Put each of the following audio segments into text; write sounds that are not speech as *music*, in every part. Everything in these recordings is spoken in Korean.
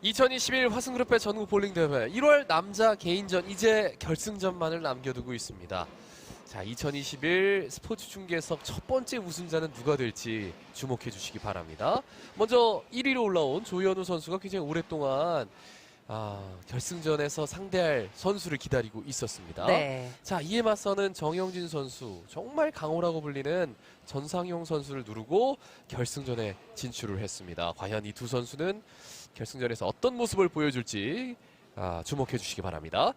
2021 화승그룹의 전국 볼링 대회 1월 남자 개인전 이제 결승전만을 남겨두고 있습니다. 자, 2021 스포츠 중계석 첫 번째 우승자는 누가 될지 주목해 주시기 바랍니다. 먼저 1위로 올라온 조현우 선수가 굉장히 오랫동안 아, 결승전에서 상대할 선수를 기다리고 있었습니다. 네. 자, 이에 맞서는 정영진 선수, 정말 강호라고 불리는 전상용 선수를 누르고 결승전에 진출을 했습니다. 과연 이 두 선수는 결승전에서 어떤 모습을 보여줄지 아, 주목해 주시기 바랍니다.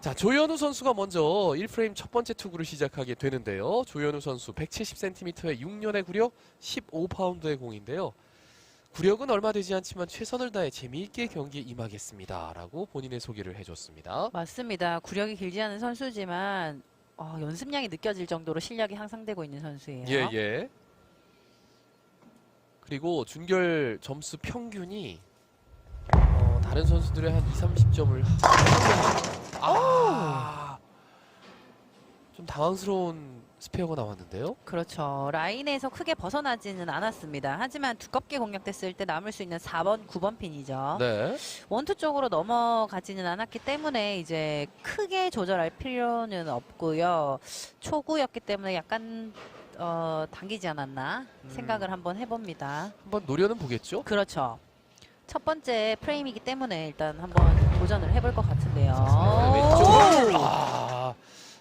자, 조현우 선수가 먼저 1프레임 첫 번째 투구를 시작하게 되는데요. 조현우 선수 170cm의 6년의 구력, 15파운드의 공인데요. 구력은 얼마 되지 않지만 최선을 다해 재미있게 경기에 임하겠습니다 라고 본인의 소개를 해줬습니다. 맞습니다. 구력이 길지 않은 선수지만 어, 연습량이 느껴질 정도로 실력이 향상되고 있는 선수예요. 예, 예. 그리고 준결 점수 평균이 어, 다른 선수들의 한 2, 30점을 아, 좀 당황스러운 스페어가 나왔는데요. 그렇죠. 라인에서 크게 벗어나지는 않았습니다. 하지만 두껍게 공략됐을 때 남을 수 있는 4번, 9번 핀이죠. 네. 원투 쪽으로 넘어가지는 않았기 때문에 이제 크게 조절할 필요는 없고요. 초구였기 때문에 약간 어, 당기지 않았나 음. 생각을 한번 해봅니다. 한번 노려는 보겠죠. 그렇죠. 첫 번째 프레임이기 때문에 일단 한번 도전을 해볼 것 같은데요. 왼쪽으로 아,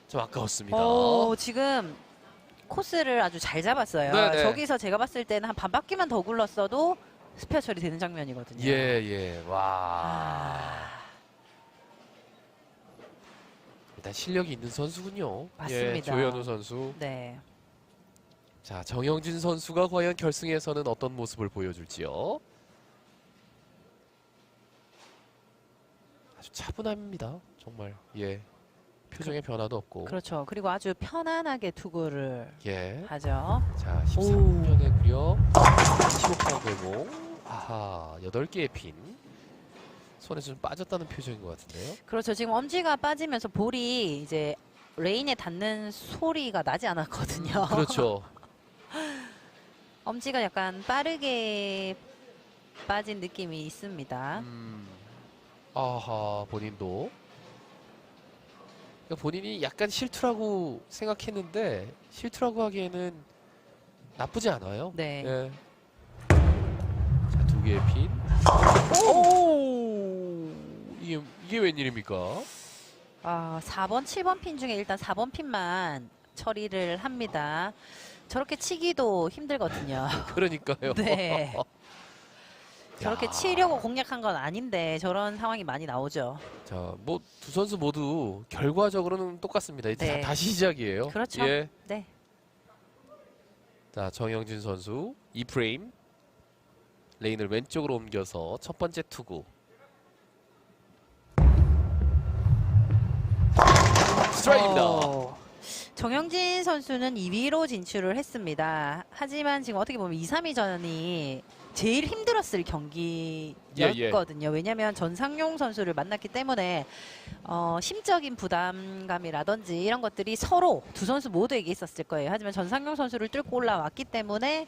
좀 아까웠습니다. 오, 지금 코스를 아주 잘 잡았어요. 네네. 저기서 제가 봤을 때는 한 반 바퀴만 더 굴렀어도 스페어 처리 되는 장면이거든요. 예, 예. 와. 아, 일단 실력이 있는 선수군요. 예, 맞습니다. 조현우 선수. 네. 자, 정영진 선수가 과연 결승에서는 어떤 모습을 보여줄지요? 아주 차분합니다. 정말. 예. 표정에 변화도 없고. 그렇죠. 그리고 아주 편안하게 투구를 예. 하죠. 자, 13년의 구력, 15파운드의 공. 아하, 8개의 핀. 손에서 좀 빠졌다는 표정인 것 같은데요. 그렇죠. 지금 엄지가 빠지면서 볼이 이제 레인에 닿는 소리가 나지 않았거든요. 그렇죠. *laughs* 엄지가 약간 빠르게 빠진 느낌이 있습니다. 음, 아하, 본인도. 그러니까 본인이 약간 실투라고 생각했는데 실투라고 하기에는 나쁘지 않아요. 네. 예. 자, 두 개의 핀. 오! 이게 이게 웬일입니까? 아, 4번, 7번 핀 중에 일단 4번 핀만 처리를 합니다. 저렇게 치기도 힘들거든요. *laughs* 그러니까요. 네. 저렇게 야. 치려고 공략한 건 아닌데 저런 상황이 많이 나오죠. 자, 뭐 두 선수 모두 결과적으로는 똑같습니다. 이제 네. 다, 다시 시작이에요. 그렇죠. 예. 네. 자, 정영진 선수 2프레임 레인을 왼쪽으로 옮겨서 첫 번째 투구. 스트라이크입니다. 어, 정영진 선수는 2위로 진출을 했습니다. 하지만 지금 어떻게 보면 2, 3위전이 제일 힘들었을 경기였거든요. 왜냐하면 전상용 선수를 만났기 때문에 어, 심적인 부담감이라든지 이런 것들이 서로 두 선수 모두에게 있었을 거예요. 하지만 전상용 선수를 뚫고 올라왔기 때문에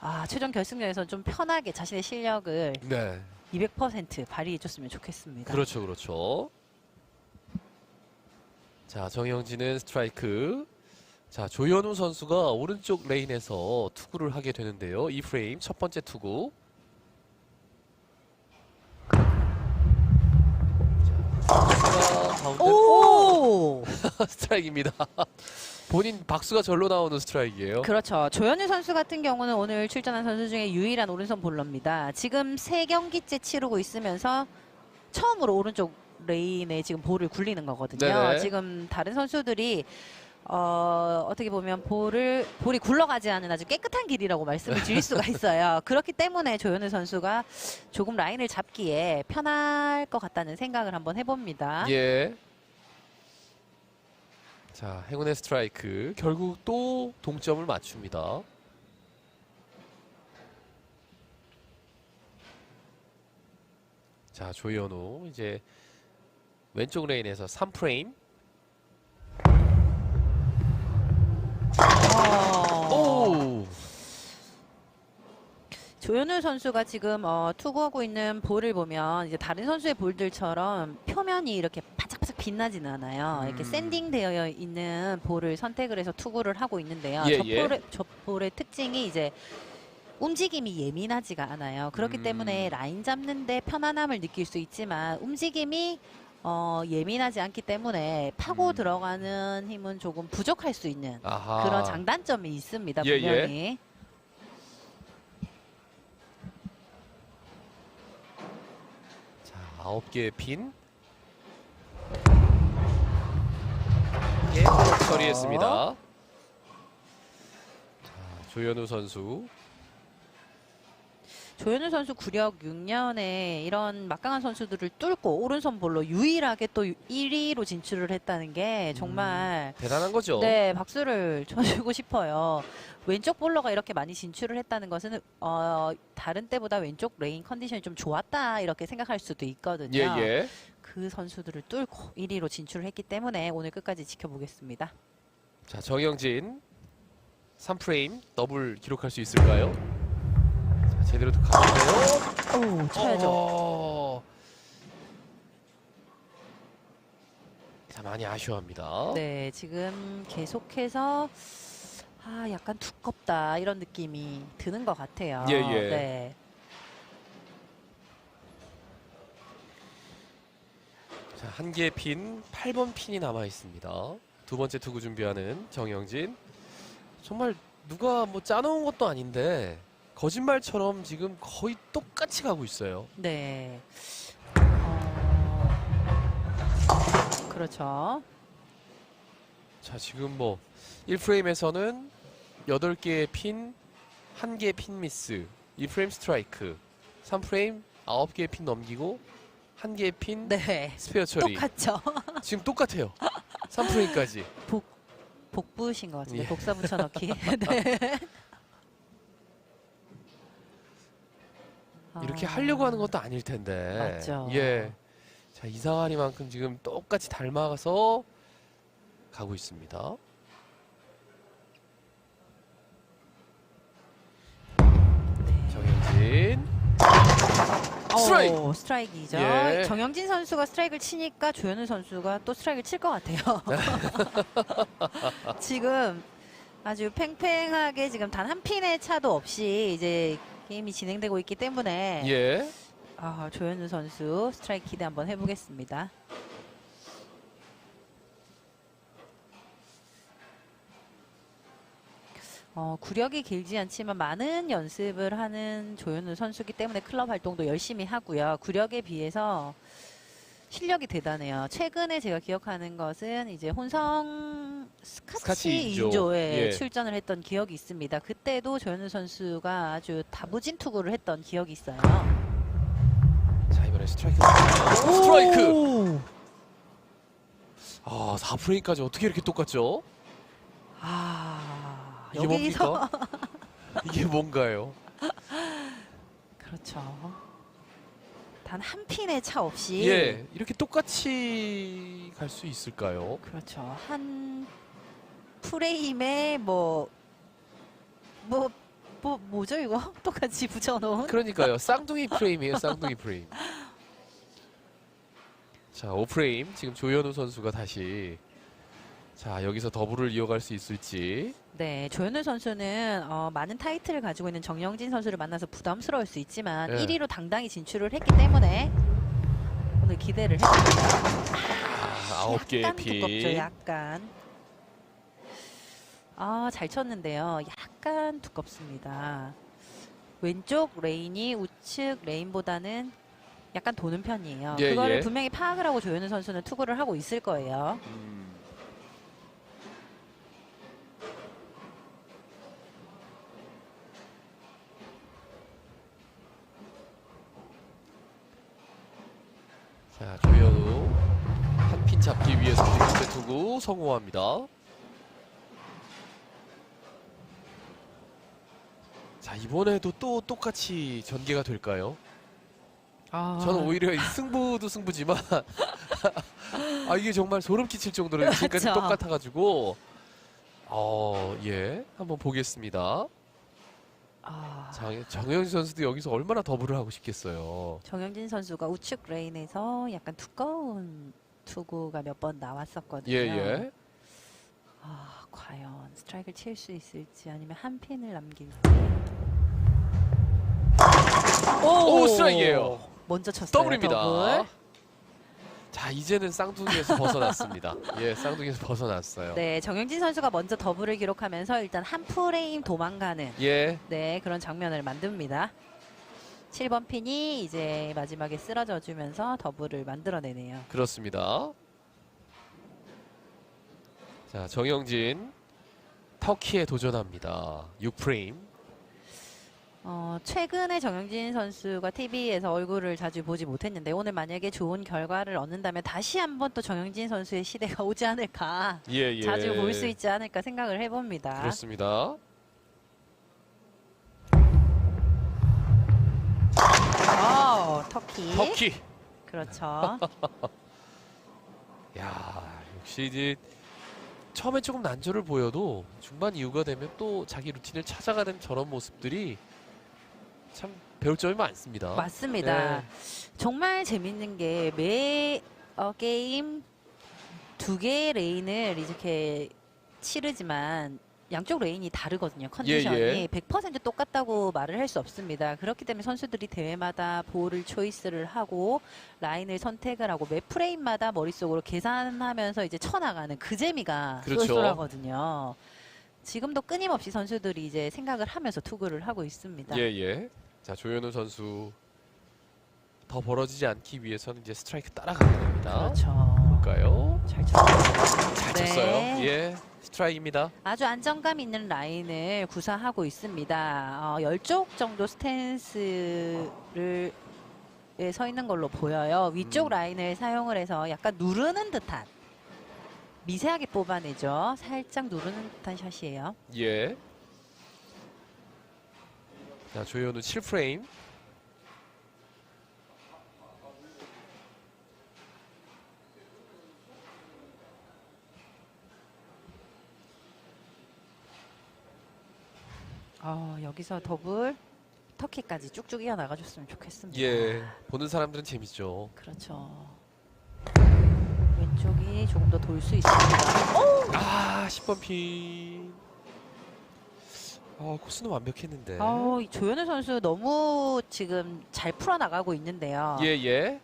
아, 최종 결승전에서 좀 편하게 자신의 실력을 네. 200% 발휘해줬으면 좋겠습니다. 그렇죠, 그렇죠. 자, 정영진은 스트라이크. 자, 조현우 선수가 오른쪽 레인에서 투구를 하게 되는데요. 이 프레임 첫 번째 투구. 자, 가운데 오! *laughs* 스트라이크입니다. 본인 박수가 절로 나오는 스트라이크예요. 그렇죠. 조현우 선수 같은 경우는 오늘 출전한 선수 중에 유일한 오른손 볼러입니다. 지금 세 경기째 치르고 있으면서 처음으로 오른쪽 레인에 지금 볼을 굴리는 거거든요. 네네. 지금 다른 선수들이 어, 어떻게 보면 볼을 볼이 굴러가지 않은 아주 깨끗한 길이라고 말씀을 드릴 수가 *laughs* 있어요. 그렇기 때문에 조현우 선수가 조금 라인을 잡기에 편할 것 같다는 생각을 한번 해봅니다. 예. 자, 행운의 스트라이크. 결국 또 동점을 맞춥니다. 자, 조현우 이제 왼쪽 레인에서 3프레임. 어. 오! 조현우 선수가 지금 어, 투구하고 있는 볼을 보면 이제 다른 선수의 볼들처럼 표면이 이렇게 바짝바짝 빛나지는 않아요. 이렇게 음. 샌딩되어 있는 볼을 선택을 해서 투구를 하고 있는데요. 예, 저, 예. 볼의, 저 볼의 특징이 이제 움직임이 예민하지가 않아요. 그렇기 음. 때문에 라인 잡는데 편안함을 느낄 수 있지만 움직임이 어, 예민하지 않기 때문에 파고 음. 들어가는 힘은 조금 부족할 수 있는 아하. 그런 장단점이 있습니다. 예, 예. 분명히. 자, 아홉 개의 핀. 예, 처리했습니다. 자, 조현우 선수. 조현우 선수 구력 6년에 이런 막강한 선수들을 뚫고 오른손 볼로 유일하게 또 1위로 진출을 했다는 게 정말 대단한 거죠. 네 박수를 *laughs* 쳐주고 싶어요. 왼쪽 볼러가 이렇게 많이 진출을 했다는 것은 어, 다른 때보다 왼쪽 레인 컨디션이 좀 좋았다 이렇게 생각할 수도 있거든요. 예, 예. 그 선수들을 뚫고 1위로 진출을 했기 때문에 오늘 끝까지 지켜보겠습니다. 자, 정영진 3프레임 더블 기록할 수 있을까요? 자, 제대로 가는데요. 오 쳐야죠. 어. 자, 많이 아쉬워합니다. 네, 지금 계속해서 아, 약간 두껍다 이런 느낌이 드는 것 같아요. 예, 예. 네. 자, 한 개의 핀, 8번 핀이 남아 있습니다. 두 번째 투구 준비하는 정영진. 정말 누가 뭐 짜놓은 것도 아닌데 거짓말처럼 지금 거의 똑같이 가고 있어요. 네. 어... 그렇죠. 자, 지금 뭐 1프레임에서는 8개의 핀, 1개의 핀 미스, 2프레임 스트라이크, 3프레임 9개의 핀 넘기고 1개의 핀 네. 스페어 처리. 똑같죠. 지금 똑같아요. 3프레임까지. 복부신 것 같은데 예. 복사 붙여넣기. *laughs* 네. 이렇게 아, 하려고 하는 것도 아닐 텐데. 맞죠. 예. 자, 이상하니만큼 지금 똑같이 닮아가서 가고 있습니다. 네. 정영진. 오, 스트라이크! 스트라이크이죠. 예. 정영진 선수가 스트라이크를 치니까 조현우 선수가 또 스트라이크를 칠 것 같아요. *laughs* 지금 아주 팽팽하게 지금 단 한 핀의 차도 없이 이제 게임이 진행되고 있기 때문에 예. 아, 조현우 선수 스트라이크 기대 한번 해보겠습니다. 어, 구력이 길지 않지만 많은 연습을 하는 조현우 선수기 때문에 클럽 활동도 열심히 하고요. 구력에 비해서 실력이 대단해요. 최근에 제가 기억하는 것은 이제 혼성 스카치, 스카치 인조. 인조에 예. 출전을 했던 기억이 있습니다. 그때도 조현우 선수가 아주 다부진 투구를 했던 기억이 있어요. 자, 이번에 스트라이크. 스트라이크! 오! 아, 4프레임까지 어떻게 이렇게 똑같죠? 아, 이게 여기서 뭡니까? 이게 뭔가요? *laughs* 그렇죠. 단 한 핀의 차 없이 예, 이렇게 똑같이 갈 수 있을까요? 그렇죠. 한 프레임에 뭐 뭐, 뭐, 뭐죠, 이거? *laughs* 똑같이 붙여놓은? 그러니까요. 쌍둥이 프레임이에요. 쌍둥이 프레임. *laughs* 자, 5프레임. 지금 조현우 선수가 다시 자, 여기서 더블을 이어갈 수 있을지. 네, 조현우 선수는 어, 많은 타이틀을 가지고 있는 정영진 선수를 만나서 부담스러울 수 있지만 예. 1위로 당당히 진출을 했기 때문에 오늘 기대를 해봅니다. 아, 아홉 개의 약간 핀. 두껍죠, 약간. 아, 잘 쳤는데요. 약간 두껍습니다. 왼쪽 레인이 우측 레인보다는 약간 도는 편이에요. 예, 그거를 예. 분명히 파악을 하고 조현우 선수는 투구를 하고 있을 거예요. 음. 성공합니다. 자, 이번에도 또 똑같이 전개가 될까요? 아, 저는 오히려 이 승부도 승부지만 *laughs* 아 이게 정말 소름 끼칠 정도로 *laughs* 지금까지 그렇죠. 똑같아가지고 어예 한번 보겠습니다. 아, 장, 정영진 선수도 여기서 얼마나 더블을 하고 싶겠어요. 정영진 선수가 우측 레인에서 약간 두꺼운 투구가 몇 번 나왔었거든요. 예, 예. 아, 과연 스트라이크를 칠 수 있을지 아니면 한 핀을 남길지. 오, 스트라이크예요. 먼저 쳤어요. 더블입니다. 더블. 자, 이제는 쌍둥이에서 벗어났습니다. *laughs* 예, 쌍둥이에서 벗어났어요. 네, 정영진 선수가 먼저 더블을 기록하면서 일단 한 프레임 도망가는 예, 네, 그런 장면을 만듭니다. 7번 핀이 이제 마지막에 쓰러져 주면서 더블을 만들어내네요. 그렇습니다. 자, 정영진 터키에 도전합니다. 6프레임. 어, 최근에 정영진 선수가 TV에서 얼굴을 자주 보지 못했는데 오늘 만약에 좋은 결과를 얻는다면 다시 한번 또 정영진 선수의 시대가 오지 않을까 예, 예. 자주 볼 수 있지 않을까 생각을 해봅니다. 그렇습니다. 터키. 터키. 그렇죠. *laughs* 야, 역시 이제 처음에 조금 난조를 보여도 중반 이후가 되면 또 자기 루틴을 찾아가는 저런 모습들이 참 배울 점이 많습니다. 맞습니다. 네. 정말 재밌는 게매 어, 게임 두 개의 레인을 이렇게 치르지만 양쪽 레인이 다르거든요. 컨디션이 예, 예. 100% 똑같다고 말을 할 수 없습니다. 그렇기 때문에 선수들이 대회마다 볼을 초이스를 하고 라인을 선택을 하고 매 프레임마다 머릿속으로 계산하면서 이제 쳐나가는 그 재미가 그렇죠. 쏠쏠하거든요. 지금도 끊임없이 선수들이 이제 생각을 하면서 투구를 하고 있습니다. 예, 예. 자, 조현우 선수 더 벌어지지 않기 위해서는 이제 스트라이크 따라가야 됩니다. 그렇죠. 볼까요? 잘 쳤어요. 잘 네. 쳤어요. 예. 스트라이크입니다. 아주 안정감 있는 라인을 구사하고 있습니다. 어, 10쪽 정도 스탠스를 에서 있는 걸로 보여요. 위쪽 음. 라인을 사용을 해서 약간 누르는 듯한 미세하게 뽑아내죠. 살짝 누르는 듯한 샷이에요. 예. 자, 조현우 7프레임. 어, 여기서 더블 터키까지 쭉쭉 이어나가줬으면 좋겠습니다. 예. 보는 사람들은 재밌죠. 그렇죠. 왼쪽이 조금 더 돌 수 있습니다. 아, 10번 핀. 어, 코스는 완벽했는데. 어, 이 조현우 선수 너무 지금 잘 풀어나가고 있는데요. 예, 예.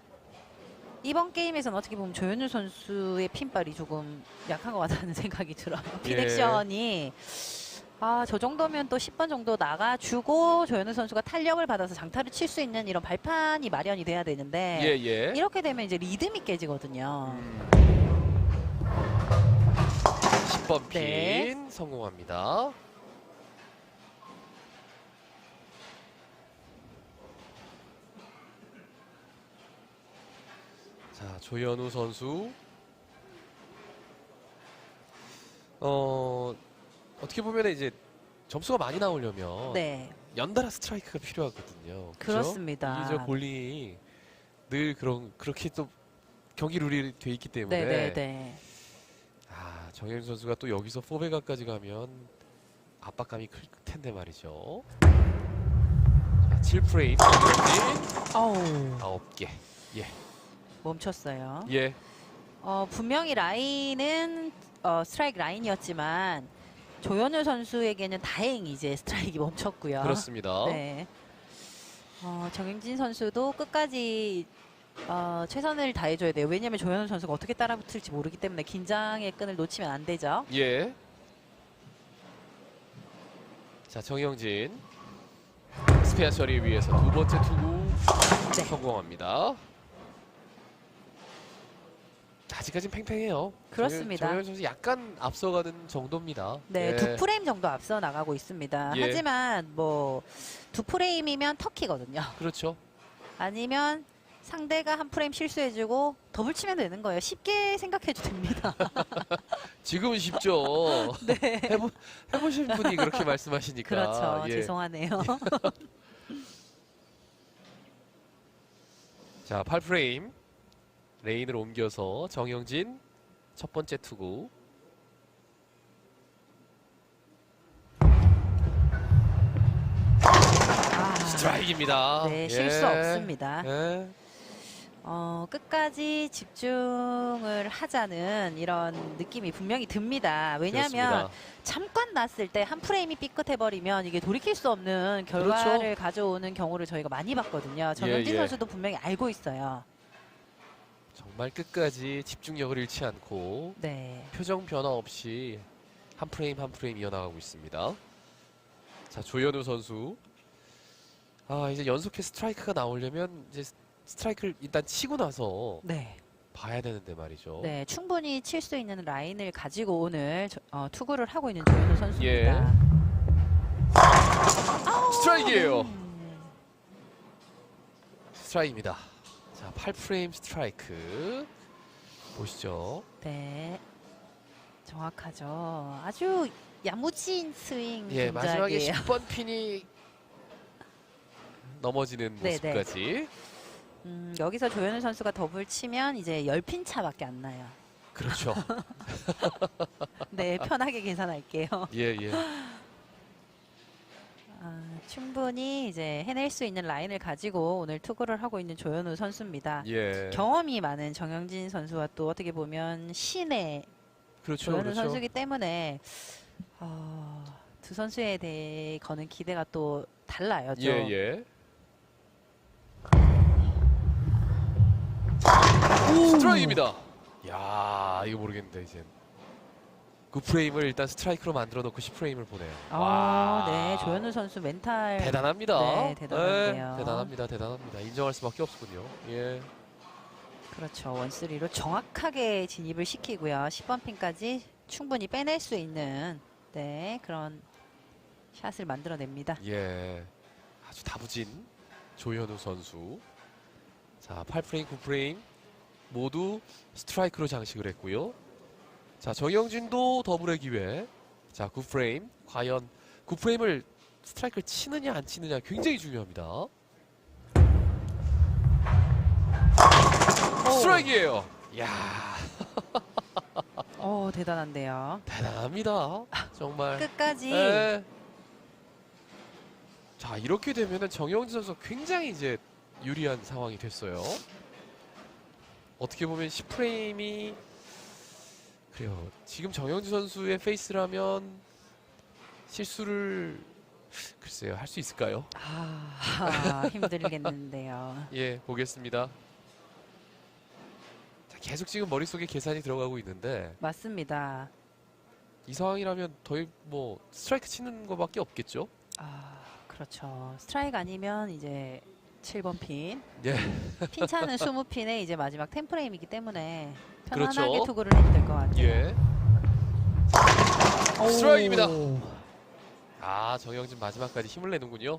이번 게임에서는 어떻게 보면 조현우 선수의 핀발이 조금 약한 것 같다는 *laughs* 생각이 들어요. 예. 피넥션이 아, 저 정도면 또 10번 정도 나가주고 조현우 선수가 탄력을 받아서 장타를 칠 수 있는 이런 발판이 마련이 돼야 되는데 예, 예. 이렇게 되면 이제 리듬이 깨지거든요. 음. 10번 핀 네. 성공합니다. 자, 조현우 선수. 어, 어떻게 보면 이제 점수가 많이 나오려면 네, 연달아 스트라이크가 필요하거든요. 그죠? 그렇습니다. 이저 볼링이 늘 그런 그렇게 또 경기 룰이 돼 있기 때문에 네, 네, 네. 아 정현 선수가 또 여기서 포베가까지 가면 압박감이 클 텐데 말이죠. 자, 7프레임 정현진 어우, 9개. 멈췄어요. 예. 어, 분명히 라인은 어, 스트라이크 라인이었지만 조현우 선수에게는 다행히 이제 스트라이크가 멈췄고요. 그렇습니다. 네. 어, 정영진 선수도 끝까지 어, 최선을 다해줘야 돼요. 왜냐하면 조현우 선수가 어떻게 따라붙을지 모르기 때문에 긴장의 끈을 놓치면 안 되죠. 예. 자 정영진 스페어 처리 위해서 두 번째 투구 네. 성공합니다. 아직까진 팽팽해요. 그렇습니다. 정현 선수 약간 앞서가는 정도입니다. 네, 예. 두 프레임 정도 앞서 나가고 있습니다. 예. 하지만 뭐 두 프레임이면 터키거든요. 그렇죠. 아니면 상대가 한 프레임 실수해주고 더블 치면 되는 거예요. 쉽게 생각해도 됩니다. *laughs* 지금은 쉽죠. *laughs* 네. 해보, 해보신 분이 그렇게 말씀하시니까. 그렇죠. 예. 죄송하네요. *laughs* 자, 8프레임 레인을 옮겨서 정영진 첫 번째 투구. 스트라이크입니다. 네, 예. 실수 없습니다. 예. 어, 끝까지 집중을 하자는 이런 느낌이 분명히 듭니다. 왜냐하면 그렇습니다. 잠깐 났을 때 한 프레임이 삐끗해버리면 이게 돌이킬 수 없는 결과를 가져오는 경우를 저희가 많이 봤거든요. 정영진 예. 선수도 분명히 알고 있어요. 정말 끝까지 집중력을 잃지 않고 네. 표정 변화 없이 한 프레임 한 프레임 이어나가고 있습니다. 자 조현우 선수. 아 이제 연속해 스트라이크가 나오려면 이제 스- 스트라이크를 일단 치고 나서 네. 봐야 되는데 말이죠. 네, 충분히 칠 수 있는 라인을 가지고 오늘 저- 어, 투구를 하고 있는 조현우 선수입니다. 예. 스트라이크예요. 음, 스트라이크입니다. 자 8프레임 스트라이크 보시죠. 네. 정확하죠. 아주 야무진 스윙 예 마지막에 동작이에요. 10번 핀이 넘어지는 네, 네. 모습까지. 음, 여기서 조현우 선수가 더블 치면 이제 10핀 차밖에 안 나요. 그렇죠. *laughs* 네, 편하게 계산할게요. *laughs* 예 예. 아, 충분히 이제 해낼 수 있는 라인을 가지고 오늘 투구를 하고 있는 조현우 선수입니다. 예. 경험이 많은 정영진 선수와 또 어떻게 보면 신의 그렇죠. 조현우 그렇죠. 선수이기 때문에 어, 두 선수에 대해 거는 기대가 또 달라요. 좀. 예, 예. 스트라이크입니다. 야, 이거 모르겠는데 이제. 9프레임을 일단 스트라이크로 만들어 놓고 10프레임을 보내요. 아, 네, 조현우 선수 멘탈 대단합니다. 네, 대단한데요. 네, 대단합니다. 대단합니다. 인정할 수밖에 없군요. 예. 그렇죠. 원쓰리로 정확하게 진입을 시키고요. 10번 핀까지 충분히 빼낼 수 있는 네, 그런 샷을 만들어냅니다. 예. 아주 다부진 조현우 선수. 자, 8프레임, 9프레임 모두 스트라이크로 장식을 했고요. 자, 정영진도 더블의 기회. 자, 9프레임. 과연 9프레임을 스트라이크를 치느냐 안 치느냐 굉장히 중요합니다. 스트라이크예요. 야, 오, *laughs* 대단한데요. 대단합니다. 정말. 끝까지 네. 자 이렇게 되면은 정영진 선수 굉장히 이제 유리한 상황이 됐어요. 어떻게 보면 10프레임이 그래요. 지금 정영진 선수의 페이스라면 실수를 글쎄요 할 수 있을까요? 아, *laughs* 힘들겠는데요. *laughs* 예 보겠습니다. 자, 계속 지금 머릿속에 계산이 들어가고 있는데 맞습니다. 이 상황이라면 거의 뭐 스트라이크 치는 거밖에 없겠죠? 아, 그렇죠. 스트라이크 아니면 이제 7번 핀. 예. 핀 차는 20핀에 이제 마지막 10프레임이기 때문에. 편안하게 투구를 해도 될 것 같아요. 예. 오. 스트라이크입니다. 아 정영진 마지막까지 힘을 내는군요.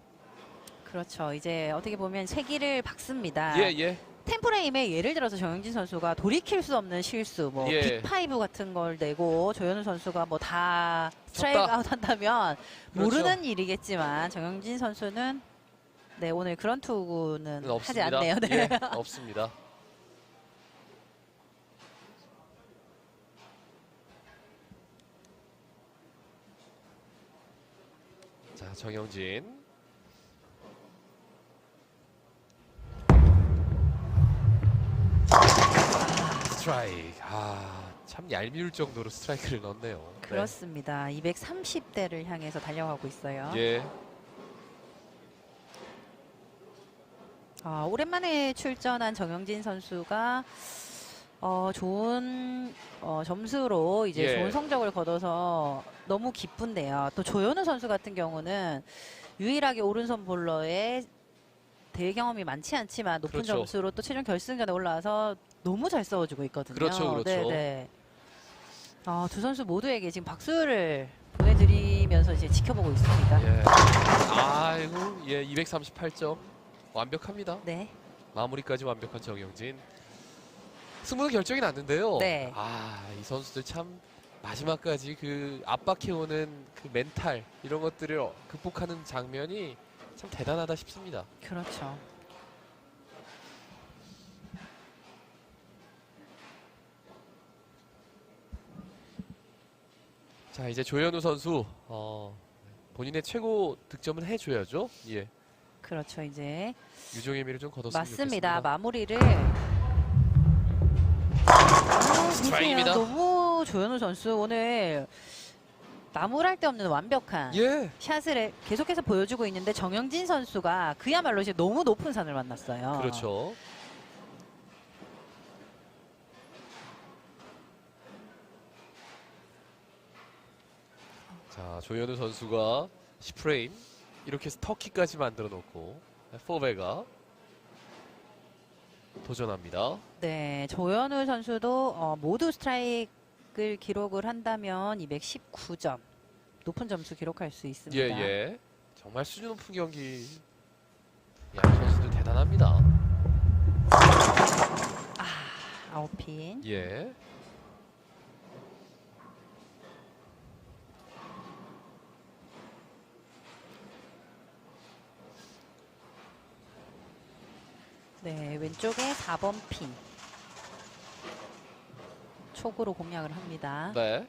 그렇죠. 이제 어떻게 보면 세기를 박습니다. 예 예. 템프레임에 예를 들어서 정영진 선수가 돌이킬 수 없는 실수, 뭐 예. 빅파이브 같은 걸 내고 조현우 선수가 뭐 다 스트라이크. 아웃 한다면 그렇죠. 모르는 일이겠지만 정영진 선수는 네 오늘 그런 투구는 하지 없습니다. 않네요. 네. 예, 없습니다. 정영진. 스트라이크. 아 참 얄미울 정도로 스트라이크를 넣네요. 네. 그렇습니다. 230대를 향해서 달려가고 있어요. 예. 아, 오랜만에 출전한 정영진 선수가 어, 좋은 어, 점수로 이제 예. 좋은 성적을 거둬서 너무 기쁜데요. 또 조현우 선수 같은 경우는 유일하게 오른손 볼러에 대회 경험이 많지 않지만 높은 그렇죠. 점수로 또 최종 결승전에 올라와서 너무 잘 싸워주고 있거든요. 그렇죠, 그렇죠. 네, 네. 아, 두 선수 모두에게 지금 박수를 보내드리면서 이제 지켜보고 있습니다. 예. 아이고 예 238점 완벽합니다. 네. 마무리까지 완벽한 정영진. 승부는 결정이 났는데요. 네. 아, 이 선수들 참 마지막까지 그 압박해오는 그 멘탈 이런 것들을 극복하는 장면이 참 대단하다 싶습니다. 그렇죠. 자, 이제 조현우 선수 어, 본인의 최고 득점은 해줘야죠. 예. 그렇죠. 이제 유종의 미를 좀 거뒀으면 맞습니다. 좋겠습니다. 마무리를 보세요. 너무 조현우 선수 오늘 나무랄 데 없는 완벽한 예. 샷을 계속해서 보여주고 있는데 정영진 선수가 그야말로 이제 너무 높은 산을 만났어요. 그렇죠. 자, 조현우 선수가 10프레임 이렇게 해서 터키까지 만들어 놓고 포베가 도전합니다. 네, 조현우 선수도 어, 모두 스트라이크를 기록을 한다면 219점 높은 점수 기록할 수 있습니다. 예, 예. 정말 수준 높은 경기. 양 선수들 대단합니다. 아웃핀. 예. 네, 왼쪽에 4번 핀. 촉으로 공략을 합니다. 네.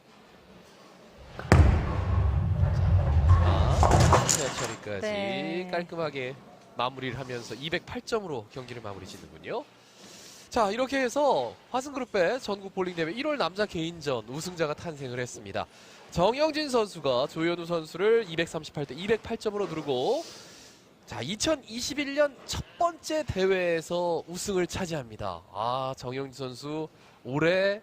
자, 시야 처리까지 네. 깔끔하게 마무리를 하면서 208점으로 경기를 마무리 짓는군요. 자, 이렇게 해서 화승그룹의 전국 볼링대회 1월 남자 개인전 우승자가 탄생을 했습니다. 정영진 선수가 조현우 선수를 238대 208점으로 누르고 자, 2021년 첫 번째 대회에서 우승을 차지합니다. 아, 정영진 선수 올해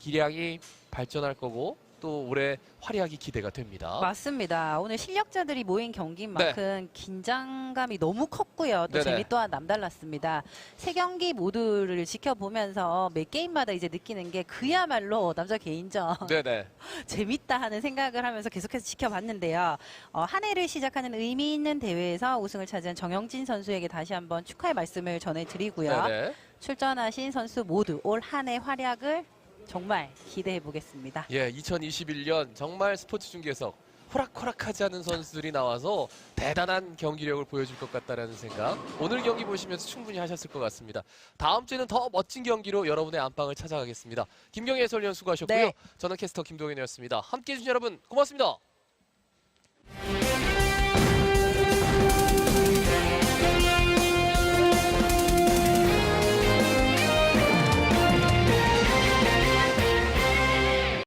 기량이 발전할 거고 또 올해 활약이 기대가 됩니다. 맞습니다. 오늘 실력자들이 모인 경기인 만큼 긴장감이 너무 컸고요. 또 네. 네네. 재미 또한 남달랐습니다. 세 경기 모두를 지켜보면서 매 게임마다 이제 느끼는 게 그야말로 남자 개인전 *laughs* 네네. 재밌다 하는 생각을 하면서 계속해서 지켜봤는데요. 어, 한 해를 시작하는 의미 있는 대회에서 우승을 차지한 정영진 선수에게 다시 한번 축하의 말씀을 전해드리고요. 네네. 출전하신 선수 모두 올 한 해 활약을 정말 기대해 보겠습니다. 예, 2021년 정말 스포츠 중계에서 호락호락하지 않은 선수들이 나와서 대단한 경기력을 보여줄 것 같다라는 생각 오늘 경기 보시면서 충분히 하셨을 것 같습니다. 다음 주에는 더 멋진 경기로 여러분의 안방을 찾아가겠습니다. 김경희 해설위원 수고하셨고요. 네. 저는 캐스터 김동현이었습니다. 함께해 주신 여러분 고맙습니다.